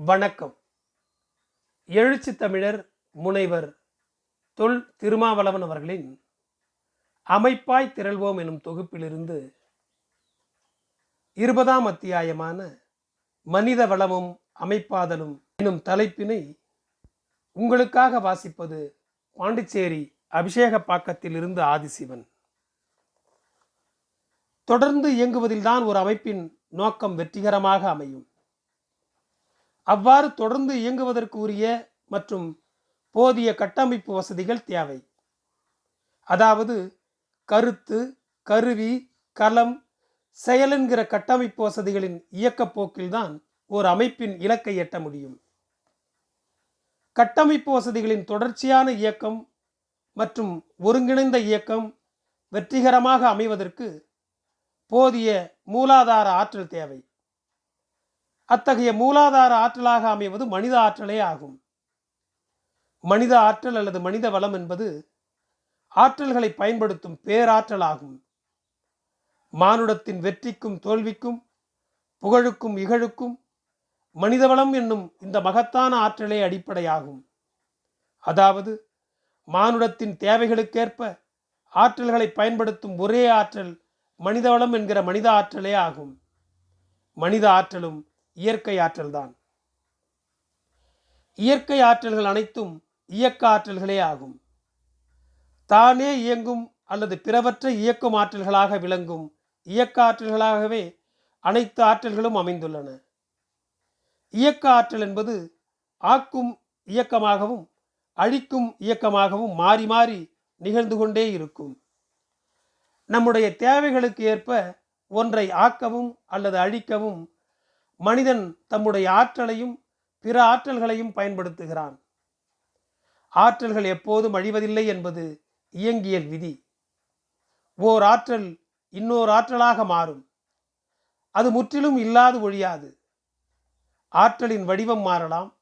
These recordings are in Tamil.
வணக்கம். எழுச்சி தமிழர் முனைவர் தொல் திருமாவளவன் அவர்களின் அமைப்பாய் திரள்வோம் எனும் தொகுப்பிலிருந்து இருபதாம் அத்தியாயமான மனித வளமும் அமைப்பாதலும் எனும் தலைப்பினை உங்களுக்காக வாசிப்பது பாண்டிச்சேரி அபிஷேக பாக்கத்திலிருந்து ஆதிசிவன். தொடர்ந்து இயங்குவதில்தான் ஒரு அமைப்பின் நோக்கம் வெற்றிகரமாக அமையும். அவ்வாறு தொடர்ந்து இயங்குவதற்கு உரிய மற்றும் போதிய கட்டமைப்பு வசதிகள் தேவை. அதாவது கருத்து கருவி களம் செயல் என்கிற கட்டமைப்பு வசதிகளின் இயக்கப் போக்கில்தான் ஒரு அமைப்பின் இலக்கை எட்ட முடியும். கட்டமைப்பு வசதிகளின் தொடர்ச்சியான இயக்கம் மற்றும் ஒருங்கிணைந்த இயக்கம் வெற்றிகரமாக அமைவதற்கு போதிய மூலாதார ஆற்றல் தேவை. அத்தகைய மூலாதார ஆற்றலாக அமைவது மனித ஆற்றலே ஆகும். மனித ஆற்றல் அல்லது மனித வளம் என்பது ஆற்றல்களை பயன்படுத்தும் பேராற்றலாகும் மானுடத்தின் வெற்றிக்கும் தோல்விக்கும் புகழுக்கும் இகழுக்கும் மனிதவளம் என்னும் இந்த மகத்தான ஆற்றலே அடிப்படையாகும். அதாவது மானுடத்தின் தேவைகளுக்கேற்ப ஆற்றல்களை பயன்படுத்தும் ஒரே ஆற்றல் மனிதவளம் என்கிற மனித ஆற்றலே ஆகும். மனித ஆற்றலும் இயற்கை ஆற்றல்தான் இயற்கை ஆற்றல்கள் அனைத்தும் இயக்க ஆற்றல்களே ஆகும். தானே இயங்கும் அல்லது பிறவற்ற இயக்கும் ஆற்றல்களாக விளங்கும் இயக்க ஆற்றல்களாகவே அனைத்து ஆற்றல்களும் அமைந்துள்ளன. இயக்க ஆற்றல் என்பது ஆக்கும் இயக்கமாகவும் அழிக்கும் இயக்கமாகவும் மாறி மாறி நிகழ்ந்து கொண்டே இருக்கும். நம்முடைய தேவைகளுக்கு ஏற்ப ஒன்றை ஆக்கவும் அல்லது அழிக்கவும் மனிதன் தம்முடைய ஆற்றலையும் பிற ஆற்றல்களையும் பயன்படுத்துகிறான். ஆற்றல்கள் எப்போதும் அழிவதில்லை என்பது இயங்கியல் விதி. ஓர் ஆற்றல் இன்னோர் ஆற்றலாக மாறும். அது முற்றிலும் இல்லாது ஒழியாது. ஆற்றலின் வடிவம் மாறலாம்.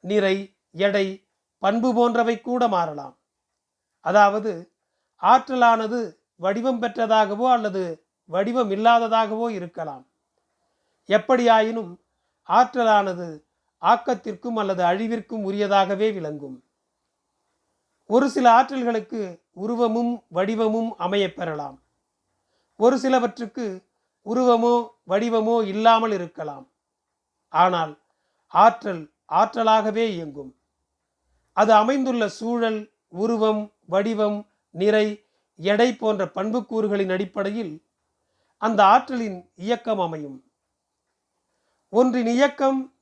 நிறை எடை பண்பு போன்றவை கூட மாறலாம். அதாவது ஆற்றலானது வடிவம் பெற்றதாகவோ அல்லது வடிவம் இல்லாததாகவோ இருக்கலாம். எப்படியாயினும் ஆற்றலானது ஆக்கத்திற்கும் அல்லது அழிவிற்கும் உரியதாகவே விளங்கும். ஒரு சில ஆற்றல்களுக்கு உருவமும் வடிவமும் அமையப் பெறலாம். ஒரு சிலவற்றுக்கு உருவமோ வடிவமோ இல்லாமல் இருக்கலாம். ஆனால் ஆற்றல் ஆற்றலாகவே இயங்கும். அது அமைந்துள்ள சூழல் உருவம் வடிவம் நிறை எடை போன்ற பண்புக்கூறுகளின் அடிப்படையில் அந்த ஆற்றலின் இயக்கம் அமையும். ஒன்றின் இயக்கம்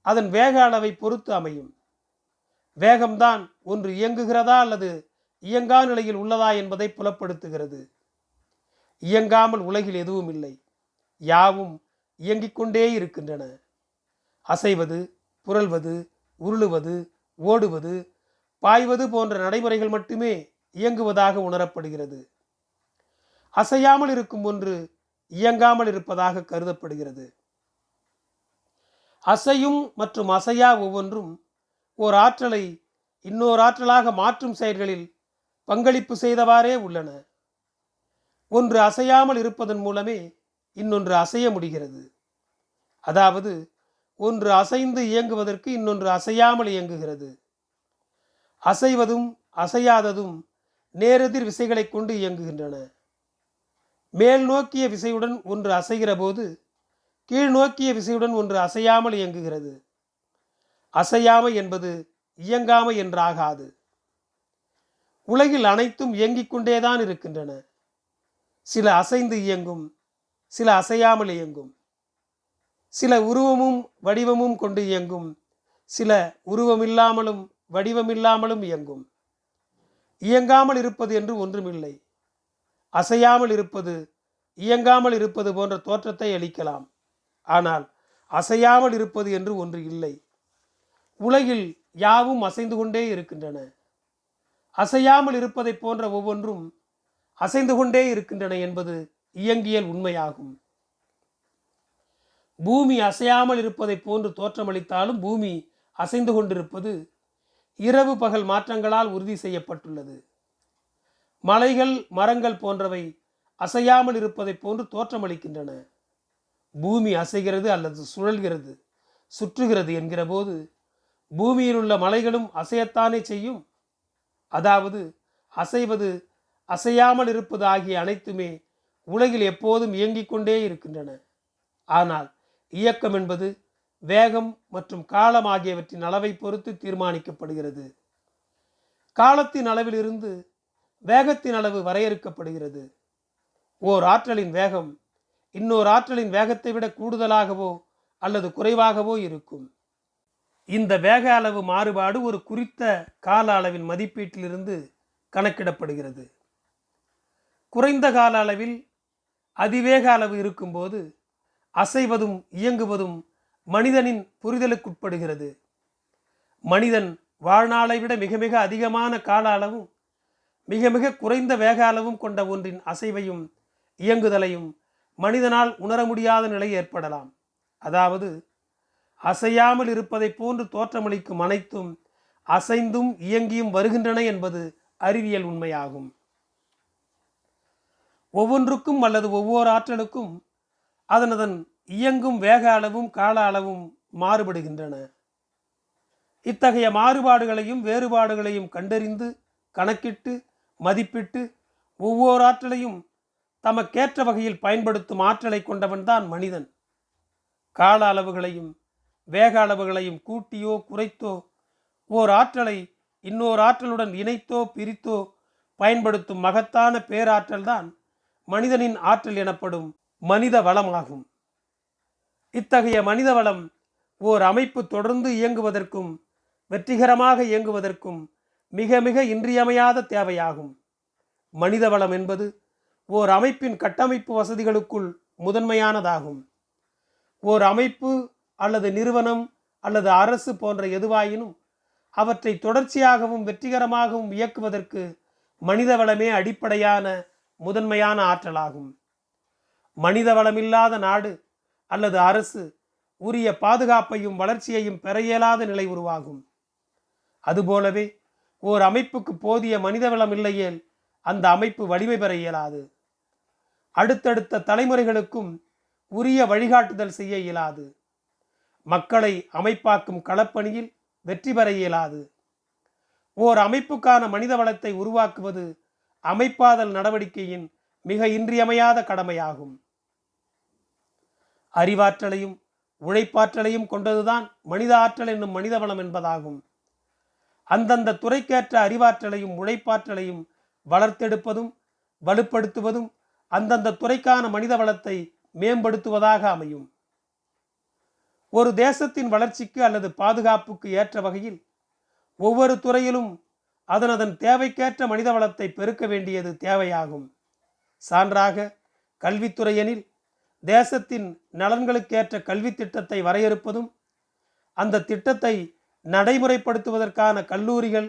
அதன் வேக அளவை பொறுத்து அமையும். வேகம்தான் ஒன்று இயங்குகிறதா அல்லது இயங்கா நிலையில் உள்ளதா என்பதை புலப்படுத்துகிறது. இயங்காமல் உலகில் எதுவும் இல்லை. யாவும் இயங்கிக் கொண்டே இருக்கின்றன. அசைவது புரள்வது உருளுவது ஓடுவது பாய்வது போன்ற நடைமுறைகள் மட்டுமே இயங்குவதாக உணரப்படுகிறது. அசையாமல் இருக்கும் ஒன்று இயங்காமல் இருப்பதாக கருதப்படுகிறது. அசையும் மற்றும் அசையா ஒவ்வொன்றும் ஓர் ஆற்றலை இன்னொரு ஆற்றலாக மாற்றும் செயல்களில் பங்களிப்பு செய்தவாறே உள்ளன. ஒன்று அசையாமல் இருப்பதன் மூலமே இன்னொன்று அசைய முடிகிறது. அதாவது ஒன்று அசைந்து இயங்குவதற்கு இன்னொன்று அசையாமல் இயங்குகிறது. அசைவதும் அசையாததும் நேரெதிர் விசைகளை கொண்டு இயங்குகின்றன. மேல் நோக்கிய விசையுடன் ஒன்று அசைகிற போது கீழ் நோக்கிய விசையுடன் ஒன்று அசையாமல் இயங்குகிறது. அசையாமை என்பது இயங்காமை என்றாகாது. உலகில் அனைத்தும் இயங்கிக் கொண்டேதான் இருக்கின்றன. சில அசைந்து இயங்கும் சில அசையாமல் இயங்கும். சில உருவமும் வடிவமும் கொண்டு இயங்கும் சில உருவமில்லாமலும் வடிவமில்லாமலும் இயங்கும். இயங்காமல் இருப்பது என்று ஒன்றுமில்லை. அசையாமல் இருப்பது இயங்காமல் இருப்பது போன்ற தோற்றத்தை அளிக்கலாம். ஆனால் அசையாமல் இருப்பது என்று ஒன்று இல்லை. உலகில் யாவும் அசைந்து கொண்டே இருக்கின்றன. அசையாமல் இருப்பதை போன்ற ஒவ்வொன்றும் அசைந்து கொண்டே இருக்கின்றன என்பது இயங்கியல் உண்மையாகும். பூமி அசையாமல் இருப்பதை போன்று தோற்றமளித்தாலும் பூமி அசைந்து கொண்டிருப்பது இரவு பகல் மாற்றங்களால் உறுதி செய்யப்பட்டுள்ளது. மலைகள் மரங்கள் போன்றவை அசையாமல் இருப்பதை போன்று தோற்றமளிக்கின்றன. பூமி அசைகிறது அல்லது சுழல்கிறது சுற்றுகிறது என்கிற போது பூமியில் உள்ள மலைகளும் அசையத்தானே செய்யும்? அதாவது அசைவது அசையாமல் இருப்பது ஆகிய அனைத்துமே உலகில் எப்போதும் இயங்கிக் கொண்டே இருக்கின்றன. ஆனால் இயக்கம் என்பது வேகம் மற்றும் காலம் ஆகியவற்றின் அளவை பொறுத்து தீர்மானிக்கப்படுகிறது. காலத்தின் அளவிலிருந்து வேகத்தின் அளவு வரையறுக்கப்படுகிறது. ஓர் ஆற்றலின் வேகம் இன்னொரு ஆற்றலின் வேகத்தை விட கூடுதலாகவோ அல்லது குறைவாகவோ இருக்கும். இந்த வேக அளவு மாறுபாடு ஒரு குறித்த கால அளவின் மதிப்பீட்டிலிருந்து கணக்கிடப்படுகிறது. குறைந்த கால அளவில் அதிவேக அளவு இருக்கும்போது அசைவதும் இயங்குவதும் மனிதனின் புரிதலுக்குட்படுகிறது. மனிதன் வாழ்நாளை விட மிக மிக அதிகமான கால அளவும் மிக மிக குறைந்த வேக அளவும் கொண்ட ஒன்றின் அசைவையும் இயங்குதலையும் மனிதனால் உணர முடியாத நிலை ஏற்படலாம். அதாவது அசையாமல் இருப்பதைப் போன்று தோற்றமளிக்கும் அனைத்தும் அசைந்தும் இயங்கியும் வருகின்றன என்பது அறிவியல் உண்மையாகும். ஒவ்வொன்றுக்கும் அல்லது ஒவ்வொரு ஆற்றலுக்கும் அதனதன் இயங்கும் வேக அளவும் கால அளவும் மாறுபடுகின்றன. இத்தகைய மாறுபாடுகளையும் வேறுபாடுகளையும் கண்டறிந்து கணக்கிட்டு மதிப்பிட்டு ஒவ்வொரு ஆற்றலையும் தமக்கேற்ற வகையில் பயன்படுத்தும் ஆற்றலை கொண்டவன்தான் மனிதன். கால அளவுகளையும் வேக அளவுகளையும் கூட்டியோ குறைத்தோ ஓர் ஆற்றலை இன்னொரு ஆற்றலுடன் இணைத்தோ பிரித்தோ பயன்படுத்தும் மகத்தான பேராற்றல்தான் மனிதனின் ஆற்றல் எனப்படும் மனித வளமாகும். இத்தகைய மனித வளம் ஓர் அமைப்பு தொடர்ந்து இயங்குவதற்கும் வெற்றிகரமாக இயங்குவதற்கும் மிக மிக இன்றியமையாத தேவையாகும். மனித வளம் என்பது ஓர் அமைப்பின் கட்டமைப்பு வசதிகளுக்குள் முதன்மையானதாகும். ஓர் அமைப்பு அல்லது நிறுவனம் அல்லது அரசு போன்ற எதுவாயினும் அவற்றை தொடர்ச்சியாகவும் வெற்றிகரமாகவும் இயக்குவதற்கு மனித வளமே அடிப்படையான முதன்மையான ஆற்றலாகும். மனித வளமில்லாத நாடு அல்லது அரசு உரிய பாதுகாப்பையும் வளர்ச்சியையும் பெற இயலாத நிலை உருவாகும். அதுபோலவே ஓர் அமைப்புக்கு போதிய மனித வளம் இல்லையேல் அந்த அமைப்பு வலிமை பெற இயலாது. அடுத்தடுத்த தலைமுறைகளுக்கும் உரிய வழிகாட்டுதல் செய்ய இயலாது. மக்களை அமைப்பாக்கும் களப்பணியில் வெற்றி பெற இயலாது. ஓர் அமைப்புக்கான மனித வளத்தை உருவாக்குவது அமைப்பாதல் நடவடிக்கையின் மிக இன்றியமையாத கடமையாகும். அறிவாற்றலையும் உழைப்பாற்றலையும் கொண்டதுதான் மனித ஆற்றல் என்னும் மனித வளம் என்பதாகும். அந்தந்த துறைக்கேற்ற அறிவாற்றலையும் உழைப்பாற்றலையும் வளர்த்தெடுப்பதும் வலுப்படுத்துவதும் அந்தந்த துறைக்கான மனித வளத்தை மேம்படுத்துவதாக அமையும். ஒரு தேசத்தின் வளர்ச்சிக்கு அல்லது பாதுகாப்புக்கு ஏற்ற வகையில் ஒவ்வொரு துறையிலும் அதனதன் தேவைக்கேற்ற மனித வளத்தை பெருக்க வேண்டியது தேவையாகும். சான்றாக கல்வித்துறையெனில் தேசத்தின் நலன்களுக்கேற்ற கல்வி திட்டத்தை வரையறுப்பதும் அந்த திட்டத்தை நடைமுறைப்படுத்துவதற்கான கல்லூரிகள்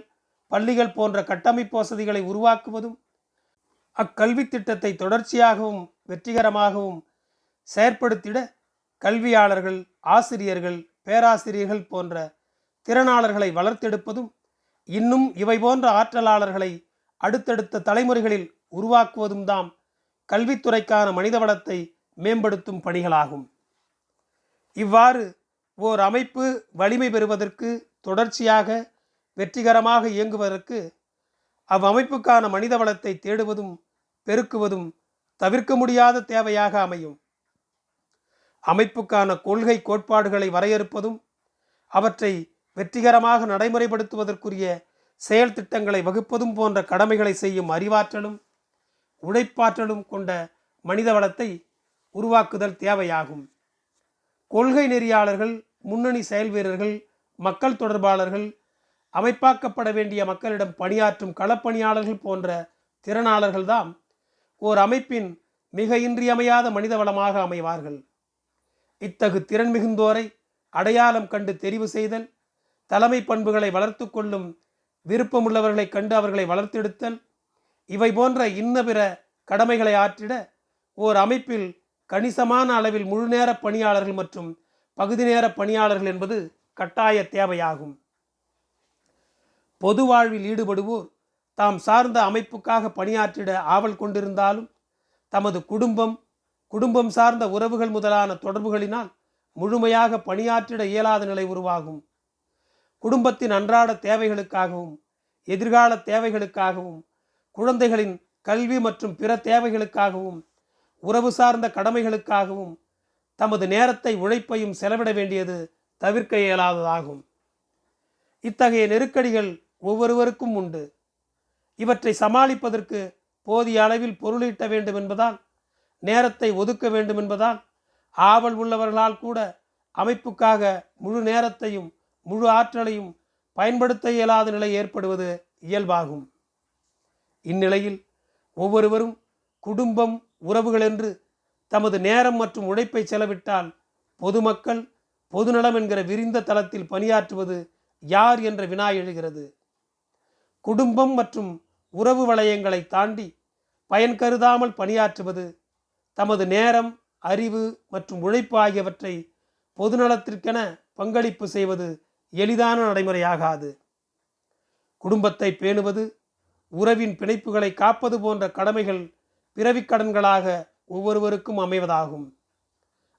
பள்ளிகள் போன்ற கட்டமைப்பு வசதிகளை உருவாக்குவதும் அக்கல்வி திட்டத்தை தொடர்ச்சியாகவும் வெற்றிகரமாகவும் செயற்படுத்திட கல்வியாளர்கள் ஆசிரியர்கள் பேராசிரியர்கள் போன்ற திறனாளர்களை வளர்த்தெடுப்பதும் இன்னும் இவை போன்ற ஆற்றலாளர்களை அடுத்தடுத்த தலைமுறைகளில் உருவாக்குவதும் தாம் கல்வித்துறைக்கான மனிதவளத்தை மேம்படுத்தும் பணிகளாகும். இவ்வாறு ஓர் அமைப்பு வலிமை பெறுவதற்கு தொடர்ச்சியாக வெற்றிகரமாக இயங்குவதற்கு அவ்வமைப்புக்கான மனித வளத்தை தேடுவதும் பெருக்குவதும் தவிர்க்க முடியாத தேவையாக அமையும். அமைப்புக்கான கொள்கை கோட்பாடுகளை வரையறுப்பதும் அவற்றை வெற்றிகரமாக நடைமுறைப்படுத்துவதற்குரிய செயல் திட்டங்களை வகுப்பதும் போன்ற கடமைகளை செய்யும் அறிவாற்றலும் உழைப்பாற்றலும் கொண்ட மனித வளத்தை உருவாக்குதல் தேவையாகும். கொள்கை நெறியாளர்கள் முன்னணி செயல் வீரர்கள் மக்கள் தொடர்பாளர்கள் அமைப்பாக்கப்பட வேண்டிய மக்களிடம் பணியாற்றும் களப்பணியாளர்கள் போன்ற திறனாளர்கள்தான் ஓர் அமைப்பின் மிக இன்றியமையாத மனித வளமாக அமைவார்கள். இத்தகு திறன் மிகுந்தோரை அடையாளம் கண்டு தெரிவு செய்தல் தலைமை பண்புகளை வளர்த்து கொள்ளும் விருப்பமுள்ளவர்களை கண்டு அவர்களை வளர்த்தெடுத்தல் இவை போன்ற இன்ன பிற கடமைகளை ஆற்றிட ஓர் அமைப்பில் கணிசமான அளவில் முழுநேர பணியாளர்கள் மற்றும் பகுதி நேர பணியாளர்கள் என்பது கட்டாய தேவையாகும். பொது வாழ்வில் ஈடுபடுவோர் தாம் சார்ந்த அமைப்புக்காக பணியாற்றிட ஆவல் கொண்டிருந்தாலும் தமது குடும்பம் குடும்பம் சார்ந்த உறவுகள் முதலான தொடர்புகளினால் முழுமையாக பணியாற்றிட இயலாத நிலை உருவாகும். குடும்பத்தின் அன்றாட தேவைகளுக்காகவும் எதிர்கால தேவைகளுக்காகவும் குழந்தைகளின் கல்வி மற்றும் பிற தேவைகளுக்காகவும் உறவு சார்ந்த கடமைகளுக்காகவும் தமது நேரத்தை உழைப்பையும் செலவிட வேண்டியது தவிர்க்க இயலாததாகும். இத்தகைய நெருக்கடிகள் ஒவ்வொருவருக்கும் உண்டு. இவற்றை சமாளிப்பதற்கு போதிய அளவில் பொருளீட்ட வேண்டும் என்பதால் நேரத்தை ஒதுக்க வேண்டும் என்பதால் ஆவல் உள்ளவர்களால் கூட அமைப்புக்காக முழு நேரத்தையும் முழு ஆற்றலையும் பயன்படுத்த இயலாத நிலை ஏற்படுவது இயல்பாகும். இந்நிலையில் ஒவ்வொருவரும் குடும்பம் உறவுகள் என்று தமது நேரம் மற்றும் உழைப்பை செலவிட்டால் பொதுமக்கள் பொதுநலம் என்கிற விரிந்த தளத்தில் பணியாற்றுவது யார் என்ற வினா எழுகிறது. குடும்பம் மற்றும் உறவு வளையங்களை தாண்டி பயன் கருதாமல் பணியாற்றுவது தமது நேரம் அறிவு மற்றும் உழைப்பு ஆகியவற்றை பொதுநலத்திற்கென பங்களிப்பு செய்வது எளிதான நடைமுறையாகாது. குடும்பத்தை பேணுவது உறவின் பிணைப்புகளை காப்பது போன்ற கடமைகள் பிறவிக்கடன்களாக ஒவ்வொருவருக்கும் அமைவதாகும்.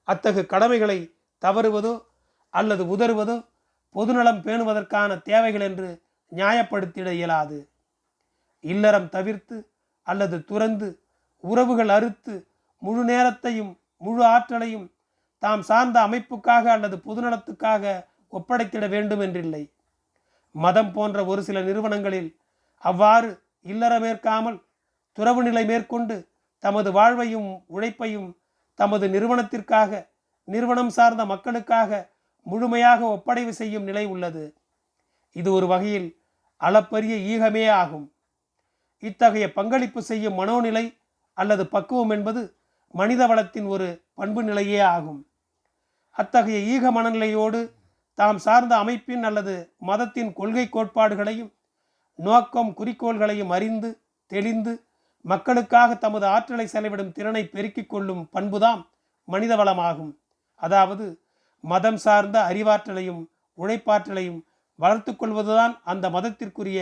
அத்தகு கடமைகளை தவறுவதோ அல்லது உதறுவதோ பொதுநலம் பேணுவதற்கான தேவைகள் என்று நியாயப்படுத்திட இயலாது. இல்லறம் தவிர்த்து அல்லது துறந்து உறவுகள் அறுத்து முழு நேரத்தையும் முழு ஆற்றலையும் தாம் சார்ந்த அமைப்புக்காக அல்லது பொதுநலத்துக்காக ஒப்படைத்திட வேண்டும் என்றில்லை மதம் போன்ற ஒரு சில நிறுவனங்களில் அவ்வாறு இல்லறமேற்காமல் துறவு நிலை மேற்கொண்டு தமது வாழ்வையும் உழைப்பையும் தமது நிறுவனத்திற்காக நிறுவனம் சார்ந்த மக்களுக்காக முழுமையாக ஒப்படைவு செய்யும் நிலை உள்ளது. இது ஒரு வகையில் அளப்பரிய ஈகமே ஆகும். இத்தகைய பங்களிப்பு செய்யும் மனோநிலை அல்லது பக்குவம் என்பது மனித வளத்தின் ஒரு பண்பு நிலையே ஆகும். அத்தகைய ஈக மனநிலையோடு தாம் சார்ந்த அமைப்பின் அல்லது மதத்தின் கொள்கை கோட்பாடுகளையும் நோக்கம் குறிக்கோள்களையும் அறிந்து தெளிந்து மக்களுக்காக தமது ஆற்றலை செலவிடும் திறனை பெருக்கிக் கொள்ளும் பண்புதாம் மனித வளமாகும். அதாவது மதம் சார்ந்த அறிவாற்றலையும் உழைப்பாற்றலையும் வளர்த்து கொள்வதுதான் அந்த மதத்திற்குரிய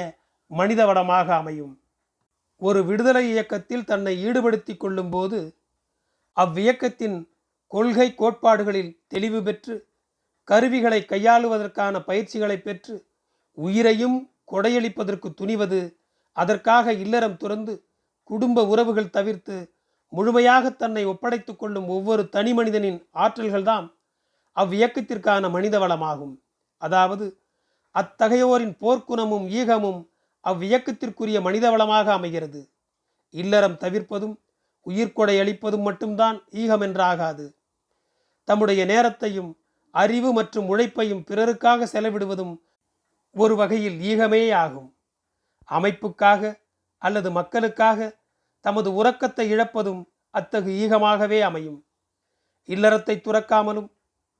மனித வளமாக அமையும். ஒரு விடுதலை இயக்கத்தில் தன்னை ஈடுபடுத்தி கொள்ளும்போது அவ்வியக்கத்தின் கொள்கை கோட்பாடுகளில் தெளிவு பெற்று கருவிகளை கையாளுவதற்கான பயிற்சிகளை பெற்று உயிரையும் கொடையளிப்பதற்கு துணிவது அதற்காக இல்லறம் துறந்து குடும்ப உறவுகள் தவிர்த்து முழுமையாக தன்னை ஒப்படைத்து கொள்ளும் ஒவ்வொரு தனி மனிதனின் ஆற்றல்கள்தாம் அவ்வியக்கத்திற்கான மனித வளமாகும் அதாவது அத்தகையோரின் போர்க்குணமும் ஈகமும் அவ்வியக்கத்திற்குரிய மனித வளமாக அமைகிறது. இல்லறம் தவிர்ப்பதும் உயிர்கொடை அளிப்பதும் மட்டும்தான் ஈகம் என்றாகாது. தம்முடைய நேரத்தையும் அறிவு மற்றும் உழைப்பையும் பிறருக்காக செலவிடுவதும் ஒரு வகையில் ஈகமே ஆகும். அமைப்புக்காக அல்லது மக்களுக்காக தமது உறக்கத்தை இழப்பதும் அத்தகு ஈகமாகவே அமையும். இல்லறத்தை துறக்காமலும்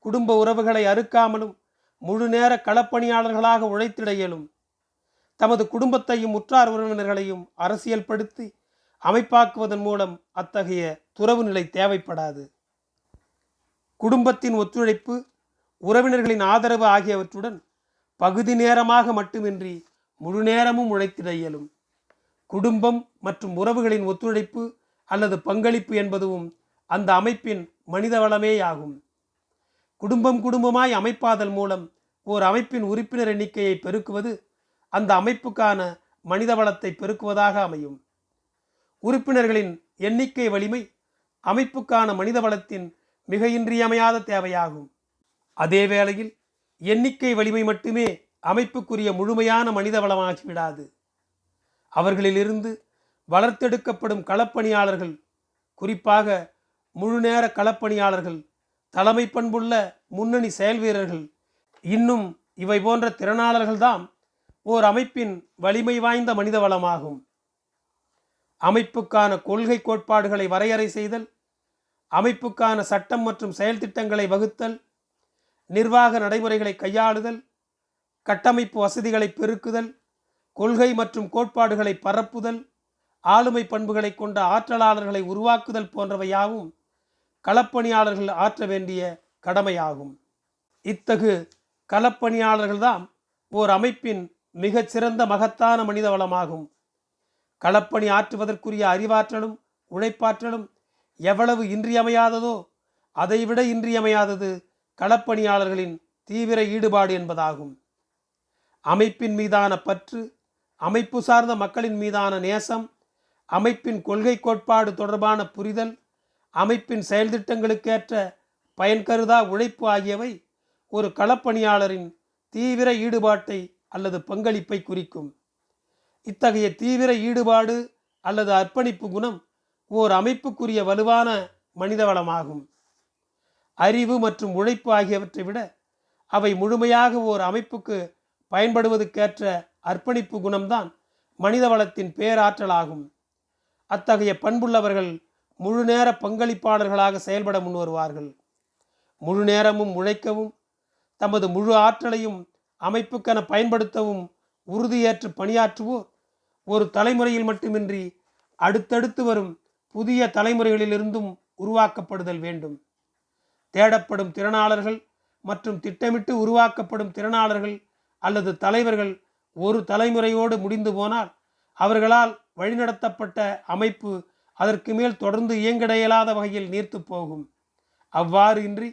குடும்ப உறவுகளை அறுக்காமலும் முழு நேர களப்பணியாளர்களாக உழைத்திட இயலும். தமது குடும்பத்தையும் உற்றார் உறவினர்களையும் அரசியல்படுத்தி அமைப்பாக்குவதன் மூலம் அத்தகைய துறவு நிலை தேவைப்படாது. குடும்பத்தின் ஒத்துழைப்பு உறவினர்களின் ஆதரவு ஆகியவற்றுடன் பகுதி நேரமாக மட்டுமின்றி முழு நேரமும் உழைத்திட இயலும். குடும்பம் மற்றும் உறவுகளின் ஒத்துழைப்பு அல்லது பங்களிப்பு என்பதும் அந்த அமைப்பின் மனித வளமேயாகும் குடும்பம் குடும்பமாய் அமைப்பாதல் மூலம் ஓர் அமைப்பின் உறுப்பினர் எண்ணிக்கையை பெருக்குவது அந்த அமைப்புக்கான மனித வளத்தை பெருக்குவதாக அமையும். உறுப்பினர்களின் எண்ணிக்கை வலிமை அமைப்புக்கான மனித வளத்தின் மிக இன்றியமையாத தேவையாகும். அதே வேளையில் எண்ணிக்கை வலிமை மட்டுமே அமைப்புக்குரிய முழுமையான மனித வளமாகிவிடாது அவர்களிலிருந்து வளர்த்தெடுக்கப்படும் களப்பணியாளர்கள் குறிப்பாக முழுநேர களப்பணியாளர்கள் தலைமை பண்புள்ள முன்னணி செயல்வீரர்கள் இன்னும் இவை போன்ற திறனாளர்கள்தான் ஓர் அமைப்பின் வலிமை வாய்ந்த மனித வளமாகும். அமைப்புக்கான கொள்கை கோட்பாடுகளை வரையறை செய்தல் அமைப்புக்கான சட்டம் மற்றும் செயல் திட்டங்களை வகுத்தல் நிர்வாக நடைமுறைகளை கையாளுதல் கட்டமைப்பு வசதிகளை பெருக்குதல் கொள்கை மற்றும் கோட்பாடுகளை பரப்புதல் ஆளுமை பண்புகளை கொண்ட ஆற்றலாளர்களை உருவாக்குதல் போன்றவையாவும் களப்பணியாளர்கள் ஆற்ற வேண்டிய கடமையாகும். இத்தகு களப்பணியாளர்கள்தான் ஓர் அமைப்பின் மிகச்சிறந்த மகத்தான மனித வளமாகும் களப்பணி ஆற்றுவதற்குரிய அறிவாற்றலும் உழைப்பாற்றலும் எவ்வளவு இன்றியமையாததோ அதைவிட இன்றியமையாதது களப்பணியாளர்களின் தீவிர ஈடுபாடு என்பதாகும். அமைப்பின் மீதான பற்று அமைப்பு சார்ந்த மக்களின் மீதான நேசம் அமைப்பின் கொள்கை கோட்பாடு தொடர்பான புரிதல் அமைப்பின் செயல்திட்டங்களுக்கேற்ற பயன்கருதா உழைப்பு ஆகியவை ஒரு களப்பணியாளரின் தீவிர ஈடுபாட்டை அல்லது பங்களிப்பை குறிக்கும். இத்தகைய தீவிர ஈடுபாடு அல்லது அர்ப்பணிப்பு குணம் ஓர் அமைப்புக்குரிய வலுவான மனிதவளமாகும். அறிவு மற்றும் உழைப்பு ஆகியவற்றை விட அவை முழுமையாக ஓர் அமைப்புக்கு பயன்படுவதற்கேற்ற அர்ப்பணிப்பு குணம்தான் மனிதவளத்தின் பேராற்றலாகும். அத்தகைய பண்புள்ளவர்கள் முழு நேர பங்களிப்பாளர்களாக செயல்பட முன்வருவார்கள். முழு நேரமும் உழைக்கவும் தமது முழு ஆற்றலையும் அமைப்புக்கென பயன்படுத்தவும் உறுதியேற்று பணியாற்றுவோர் ஒரு தலைமுறையில் மட்டுமின்றி அடுத்தடுத்து வரும் புதிய தலைமுறைகளிலிருந்தும் உருவாக்கப்படுதல் வேண்டும். தேடப்படும் திறனாளர்கள் மற்றும் திட்டமிட்டு உருவாக்கப்படும் திறனாளர்கள் அல்லது தலைவர்கள் ஒரு தலைமுறையோடு முடிந்து போனால் அவர்களால் வழிநடத்தப்பட்ட அமைப்பு அதற்கு மேல் தொடர்ந்து இயங்கடையலாத வகையில் நீர்த்து போகும். அவ்வாறு இன்றி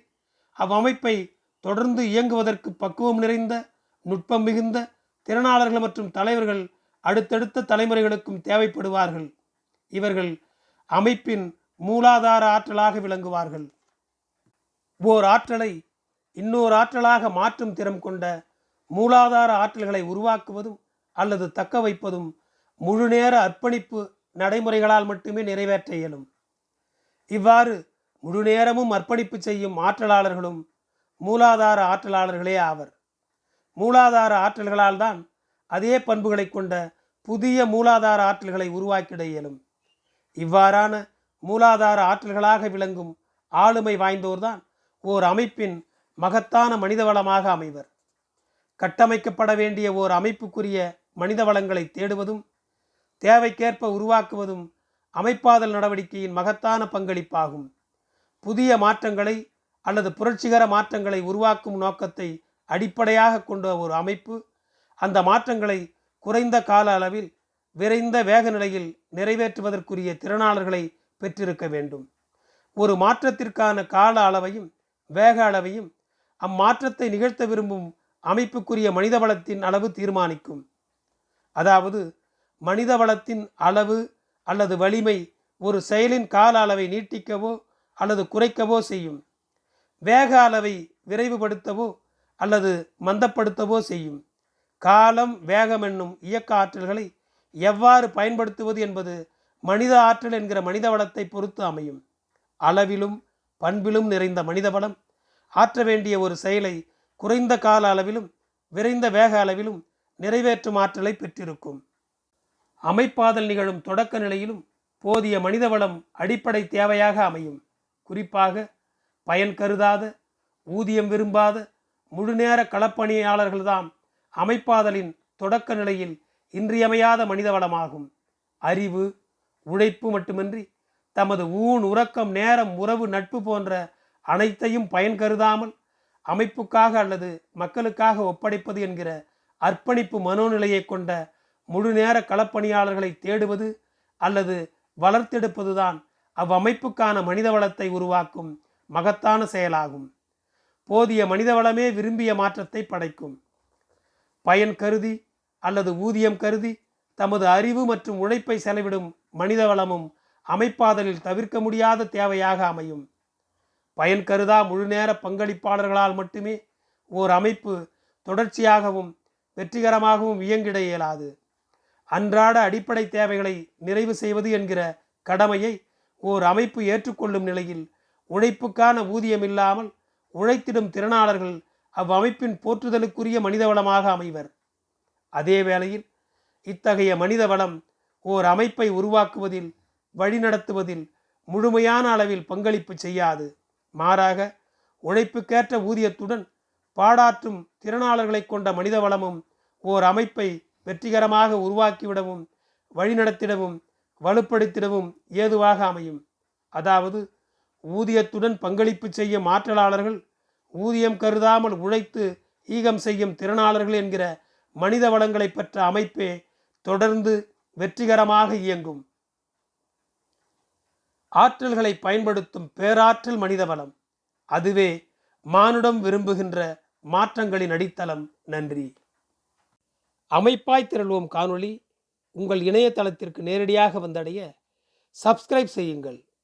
அவ்வமைப்பை தொடர்ந்து இயங்குவதற்கு பக்குவம் நிறைந்த நுட்பம் மிகுந்த திறனாளர்கள் மற்றும் தலைவர்கள் அடுத்தடுத்த தலைமுறைகளுக்கும் தேவைப்படுவார்கள். இவர்கள் அமைப்பின் மூலாதார ஆற்றலாக விளங்குவார்கள். ஓர் ஆற்றலை இன்னொரு ஆற்றலாக மாற்றும் திறம் கொண்ட மூலாதார ஆற்றல்களை உருவாக்குவதும் அல்லது தக்க வைப்பதும் முழுநேர அர்ப்பணிப்பு நடைமுறைகளால் மட்டுமே நிறைவேற்ற இயலும். இவ்வாறு முழுநேரமும் அர்ப்பணிப்பு செய்யும் ஆற்றலாளர்களும் மூலாதார ஆற்றலாளர்களே ஆவர். மூலாதார ஆற்றல்களால் தான் அதே பண்புகளை கொண்ட புதிய மூலாதார ஆற்றல்களை உருவாக்கிட இயலும். இவ்வாறான மூலாதார ஆற்றல்களாக விளங்கும் ஆளுமை வாய்ந்தோர்தான் ஓர் அமைப்பின் மகத்தான மனித வளமாக அமைவர். கட்டமைக்கப்பட வேண்டிய ஓர் அமைப்புக்குரிய மனித வளங்களை தேடுவதும் தேவைக்கேற்ப உருவாக்குவதும் அமைப்பாதல் நடவடிக்கையின் மகத்தான பங்களிப்பாகும். புதிய மாற்றங்களை அல்லது புரட்சிகர மாற்றங்களை உருவாக்கும் நோக்கத்தை அடிப்படையாக கொண்ட ஒரு அமைப்பு அந்த மாற்றங்களை குறைந்த கால அளவில் விரைந்த வேக நிலையில் நிறைவேற்றுவதற்குரிய திறனாளர்களை பெற்றிருக்க வேண்டும். ஒரு மாற்றத்திற்கான கால அளவையும் வேக அளவையும் அம்மாற்றத்தை நிகழ்த்த விரும்பும் அமைப்புக்குரிய மனித வளத்தின் அளவு தீர்மானிக்கும். அதாவது மனித வளத்தின் அளவு அல்லது வலிமை ஒரு செயலின் கால அளவை நீட்டிக்கவோ அல்லது குறைக்கவோ செய்யும். வேக அளவை விரைவுபடுத்தவோ அல்லது மந்தப்படுத்தவோ செய்யும். காலம் வேகம் என்னும் இயக்க ஆற்றல்களை எவ்வாறு பயன்படுத்துவது என்பது மனித ஆற்றல் என்கிற மனித வளத்தை பொறுத்து அமையும். அளவிலும் பண்பிலும் நிறைந்த மனித வளம் ஆற்ற வேண்டிய ஒரு செயலை குறைந்த கால அளவிலும் விரைந்த வேக அளவிலும் நிறைவேற்றும் ஆற்றலை பெற்றிருக்கும். அமைப்பாதல் நிகழும் தொடக்க நிலையிலும் போதிய மனித வளம் அடிப்படை தேவையாக அமையும். குறிப்பாக பயன் கருதாத ஊதியம் விரும்பாத முழுநேர களப்பணியாளர்கள்தாம் அமைப்பாதலின் தொடக்க நிலையில் இன்றியமையாத மனித வளமாகும் அறிவு உழைப்பு மட்டுமின்றி தமது ஊன் உறக்கம் நேரம் உறவு நட்பு போன்ற அனைத்தையும் பயன் கருதாமல் அமைப்புக்காக அல்லது மக்களுக்காக ஒப்படைப்பது என்கிற அர்ப்பணிப்பு மனோநிலையை கொண்ட முழு நேர களப்பணியாளர்களை தேடுவது அல்லது வளர்த்தெடுப்பதுதான் அவ்வமைப்புக்கான மனித வளத்தை உருவாக்கும் மகத்தான செயலாகும். போதிய மனித வளமே விரும்பிய மாற்றத்தை படைக்கும். பயன் கருதி அல்லது ஊதியம் கருதி தமது அறிவு மற்றும் உழைப்பை செலவிடும் மனித வளமும் அமைப்பாதலில் தவிர்க்க முடியாத தேவையாக அமையும். பயன் கருதா முழுநேர பங்களிப்பாளர்களால் மட்டுமே ஓர் அமைப்பு தொடர்ச்சியாகவும் வெற்றிகரமாகவும் இயங்கிட இயலாது. அன்றாட அடிப்படை தேவைகளை நிறைவு செய்வது என்கிற கடமையை ஓர் அமைப்பு ஏற்றுக்கொள்ளும் நிலையில் உழைப்புக்கான ஊதியம் இல்லாமல் உழைத்திடும் திறனாளர்கள் அவ்வமைப்பின் போற்றுதலுக்குரிய மனிதவளமாக அமைவர். அதே வேளையில் இத்தகைய மனித வளம் ஓர் அமைப்பை உருவாக்குவதில் வழிநடத்துவதில் முழுமையான அளவில் பங்களிப்பு செய்யாது. மாறாக உழைப்புக்கேற்ற ஊதியத்துடன் பாடாற்றும் திறனாளர்களை கொண்ட மனித வளமும் ஓர் அமைப்பை வெற்றிகரமாக உருவாக்கிவிடவும் வழிநடத்திடவும் வலுப்படுத்திடவும் ஏதுவாக அமையும். அதாவது ஊதியத்துடன் பங்களிப்பு செய்யும் ஆற்றலாளர்கள் ஊதியம் கருதாமல் உழைத்து ஈகம் செய்யும் திறனாளர்கள் என்கிற மனித வளங்களை பெற்ற அமைப்பே தொடர்ந்து வெற்றிகரமாக இயங்கும். ஆற்றல்களை பயன்படுத்தும் பேராற்றல் மனித வளம். அதுவே மானுடம் விரும்புகின்ற மாற்றங்களின் அடித்தளம். நன்றி. அமைப்பாய் திரள்வோம் காணொளி. உங்கள் இணையதளத்திற்கு நேரடியாக வந்தடைய சப்ஸ்கிரைப் செய்யுங்கள்.